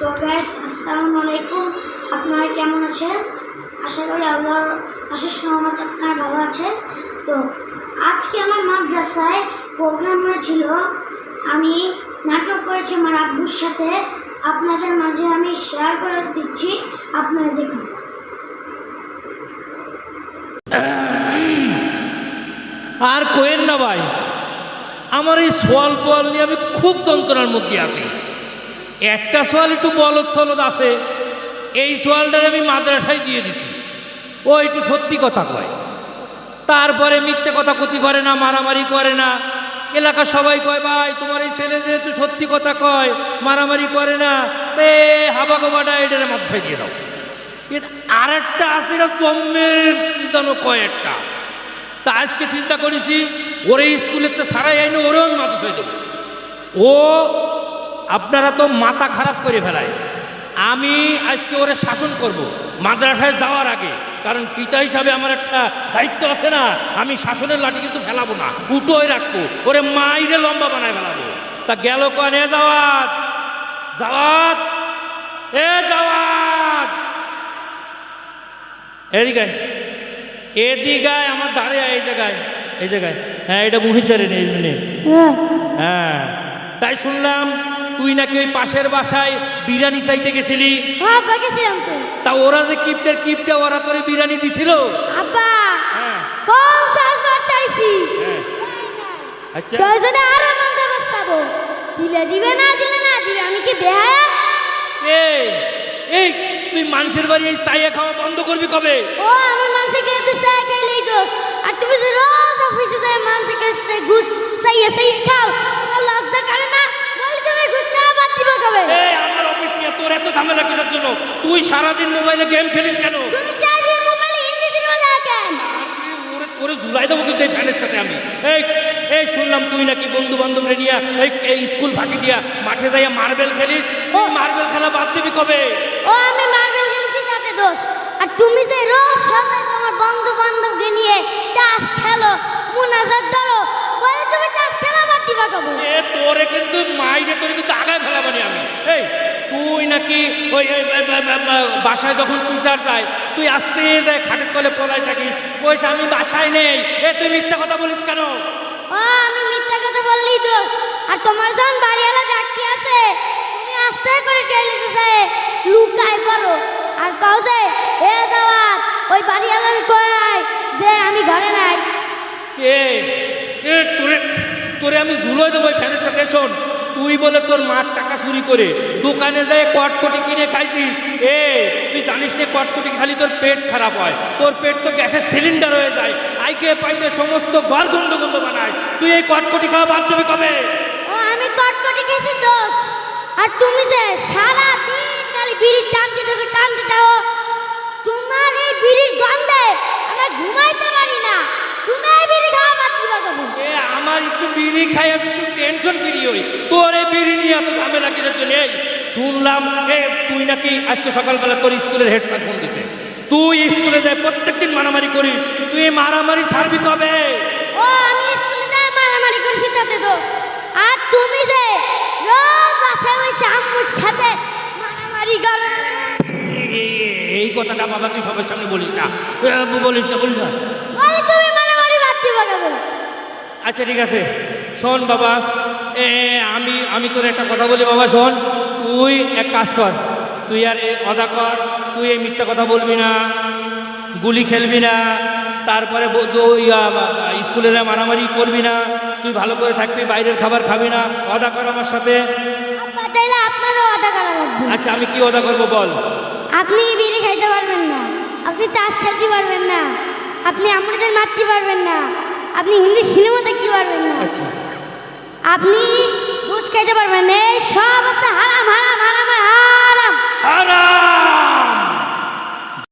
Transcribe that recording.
তো গ্যাস আসসালামু আলাইকুম আপনারা কেমন আছেন? আশা করি আল্লাহর আশিস রহমত আপনারা ভালো আছেন। তো আজকে আমার মাদ্রাসায় প্রোগ্রাম হয়েছিল। আমি নাটক করেছি আমার আব্বুর সাথে। আপনাদের মাঝে আমি শেয়ার করে দিচ্ছি। আপনারা দেখুন। আর কোয়েন না ভাই, আমার এই সোয়াল পোয়াল নিয়ে আমি খুব যন্ত্রণার মধ্যে আছি। একটা সোয়াল একটু বলদ সলদ আছে, এই সোয়ালটার আমি মাদ্রাসায় দিয়ে দিছি। ও একটু সত্যি কথা কয়। তারপরে মিথ্যে কথা ক্ষতি করে না, মারামারি করে না। এলাকার সবাই কয়, ভাই, তোমার এই ছেলে যেহেতু সত্যি কথা কয়, মারামারি করে না, তে হাবা গোবাটা এটার মাদ্রাসায় দিয়ে দাও। আর একটা আছে এটা জন্মের জানো কয় একটা। তা আজকে চিন্তা করেছি, ওরে স্কুলের তো সারাই আইনি, ওরেও আমি মাদ্রাসায় দেবো। ও আপনারা তো মাথা খারাপ করে ফেলায়। আমি আজকে ওরে শাসন করব মাদ্রাসায় যাওয়ার আগে। কারণ পিতা হিসাবে আমার একটা দায়িত্ব আছে না আমি শাসনের লাঠি কিন্তু ফেলাবো না উটোই রাখব ওরে মাইরে লম্বা বানায় ফেলাবো। তা গেল কনে যাওয়াত? যাওয়াত? এ যাওয়াত! এদিকে আয়। এদিকে আয়, আমার আয়, এই জায়গায় এই জায়গায়। হ্যাঁ এটা মুহিদারে নেই মানে হ্যাঁ তাই শুনলাম তুই নাকি ওই পাশের বাসায় বিরিয়ানি চাইতে গেছিলি? হ্যাঁ আব্বা গেছিলাম তো। তা ওরা যে কিপ্টের কিপটা ওরা তোরে বিরিয়ানি দিছিল? আব্বা হ্যাঁ। পঞ্চাশ বার চাইছি। হ্যাঁ। আচ্ছা। প্রয়োজনে আরও মন্ত্র বসাবো দিলে দিবে না দিলে না দিবে আমি কি বেহায়া? এই এই তুই মানুষের বাড়ি এই চাইয়া খাওয়া বন্ধ করবি কবে? ও আমি মানুষের ঝামেলা কিসের জন্য। তুই সারাদিন মোবাইলে গেম খেলিস কেন? ওরে ঝুলাই দেবো কিন্তু এই ফ্যানের সাথে আমি। এই এই শুনলাম তুই নাকি বন্ধু বান্ধবরে নিয়ে এই স্কুল ফাঁকি দিয়া মাঠে যাইয়া মার্বেল খেলিস? তুই মার্বেল খেলা বাদ দিবি কবে? ও আমি মার্বেল খেলছি তাতে দোষ। আর তুমি যে রোজ সবাই তোমার বন্ধু বান্ধবকে নিয়ে তাস খেলো মুনাজাত ধরো বলে তুমি এ তোরে কিন্তু মাইরে তোরে কিন্তু আগায় ফেলাবানি আমি। এই তুই নাকি ওই বাসায় যখন টিচার যায় তুই আসতে যায় খাটের তলে পলায় থাকিস। কইস আমি বাসায় নেই। এ তুই মিথ্যা কথা বলিস কেন? ও আমি মিথ্যা কথা বললেই দোষ। আর তোমার যখন বাড়িওয়ালা ডাকতে আছে তুমি আস্তে করে টেলিতে যায় লুকায় পড়ো। আর কাউ যে এ যাওয়াত ওই বাড়িওয়ালার কয় যে আমি ঘরে নাই। তোরে তোরে আমি ঝুলোয় দেবো ফ্যানের সাথে, শোন। তুই বলে তোর মার টাকা চুরি করে দোকানে যায় কটকটি কিনে খাইছিস। এ, তুই জানিস না কটকটি খালি তোর পেট খারাপ হয়। তোর পেট তো গ্যাসের সিলিন্ডার হয়ে যায়। আইকে পাইতে সমস্ত গল গন্ড গন্ড বানায়। তুই এই কটকটি খাওয়া বাদ দেবে কবে? ও, আমি কটকটি খেয়েছি দোষ। আর তুমি যে সারা দিন খালি বিড়ি টানতে থাকো টানতে থাকো তোমার এই বিড়ির গন্ধে আমরা ঘুমাইতে পারি না তুমি এই বিড়ি খাওয়া বাদ দিবা কবে এ আমার একটু বিড়ি খাই আমি একটু টেনশন ফ্রি হই। তোর এই বিড়ি নিয়ে এত ঝামেলা কিনে চলে এই শুনলাম এ তুই নাকি আজকে সকালবেলা তোর স্কুলের হেড স্যার ফোন দিছে। তুই স্কুলে যায় প্রত্যেকদিন মারামারি করিস। তুই মারামারি ছাড়বি কবে? ও আমি স্কুলে যাই মারামারি করেছি তাতে দোষ। আর তুমি যে রোজ বাসায় বসে আম্মুর সাথে মারামারি করো। এই কথাটা বাবা তুই সবার সামনে বলিস না। বলিস না বলিস না। বলে তুমি মারামারি বাদ দিবা কবে আচ্ছা ঠিক আছে। শোন বাবা এ আমি আমি তোর একটা কথা বলি বাবা শোন। তুই এক কাজ কর তুই আর এই অদা কর তুই এই মিথ্যা কথা বলবি না গুলি খেলবি না তারপরে স্কুলে যা মারামারি করবি না তুই ভালো করে থাকবি বাইরের খাবার খাবি না অদা কর আমার সাথে। আচ্ছা আমি কি অদা করব বল? আপনি বিড়ি খাইতে পারবেন না আপনি তাস খেলতে পারবেন না আপনি আমাদের মারতে পারবেন না আপনি হিন্দি সিনেমা দেখতে পারবেন না। আচ্ছা। আপনি ঘুষ খাইতে পারবেন না। এই সব হারাম হারাম হারাম হারাম। হারাম!